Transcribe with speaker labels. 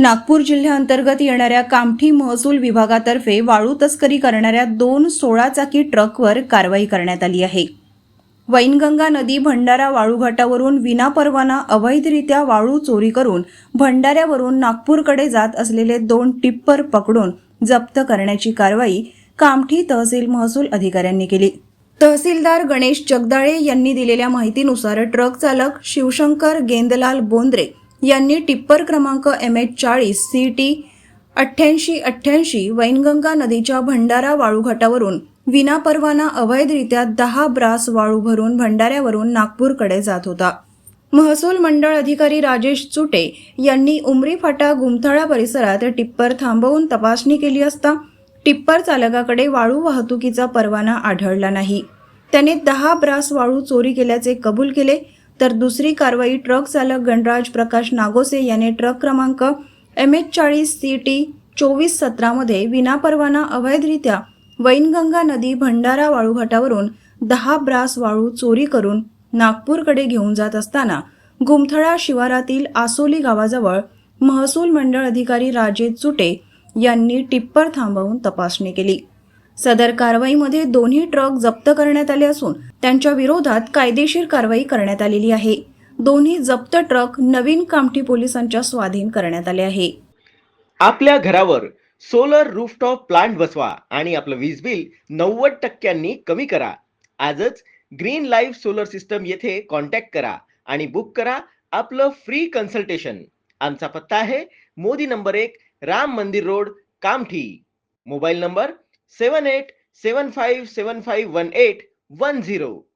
Speaker 1: नागपूर जिल्ह्याअंतर्गत येणाऱ्या कामठी महसूल विभागातर्फे वाळू तस्करी करणाऱ्या दोन सोळा चाकी ट्रकवर कारवाई करण्यात आली आहे. वैनगंगा नदी भंडारा वाळूघाटावरून विनापरवाना अवैधरित्या वाळू चोरी करून भंडाऱ्यावरून नागपूरकडे जात असलेले दोन टिप्पर पकडून जप्त करण्याची कारवाई कामठी तहसील महसूल अधिकाऱ्यांनी केली. तहसीलदार गणेश जगदाळे यांनी दिलेल्या माहितीनुसार ट्रक चालक शिवशंकर गेंदलाल बोंद्रे यांनी टिप्पर क्रमांक एम एच चाळीस सी टी अठ्ठ्याऐंशी अठ्ठ्याऐंशी वैनगंगा नदीच्या भंडारा वाळूघाटावरून विनापरवाना अवैधरित्या दहा ब्रास वाळू भरून भंडाऱ्यावरून नागपूरकडे जात होता. महसूल मंडळ अधिकारी राजेश चुटे यांनी उमरी फाटा गुमथळा परिसरात टिप्पर थांबवून तपासणी केली असता टिप्पर चालकाकडे वाळू वाहतुकीचा परवाना आढळला नाही. त्याने दहा ब्रास वाळू चोरी केल्याचे कबूल केले. तर दुसरी कारवाई ट्रक चालक गणराज प्रकाश नागोसे याने ट्रक क्रमांक एम एच चाळीस सी टी चोवीस सतरामध्ये विनापरवाना अवैधरित्या वैनगंगा नदी भंडारा वाळूघाटावरून दहा ब्रास वाळू चोरी करून नागपूरकडे घेऊन जात असताना गुमथळा शिवारातील आसोली गावाजवळ महसूल मंडळ अधिकारी राजे चुटे यांनी टिप्पर थांबवून तपासणी केली. सदर कारवाईमध्ये दोन्ही ट्रक जप्त करण्यात आले असून त्यांच्या विरोधात कायदेशीर कारवाई करण्यात आलेली आहे. दोन्ही जप्त ट्रक नवीन कामठी पोलिसांच्या स्वाधीन करण्यात आले आहे.
Speaker 2: आपल्या घरावर सोलर रूफटॉप प्लांट बसवा आणि आपलं वीज बिल नव्वद टक्क्यांनी कमी करा. आजच ग्रीन लाईफ सोलर सिस्टम येथे कॉन्टॅक्ट करा आणि बुक करा आपलं फ्री कन्सल्टेशन. आमचा पत्ता आहे मोदी नंबर एक राम मंदिर रोड कामठी. Mobile number 7875751810.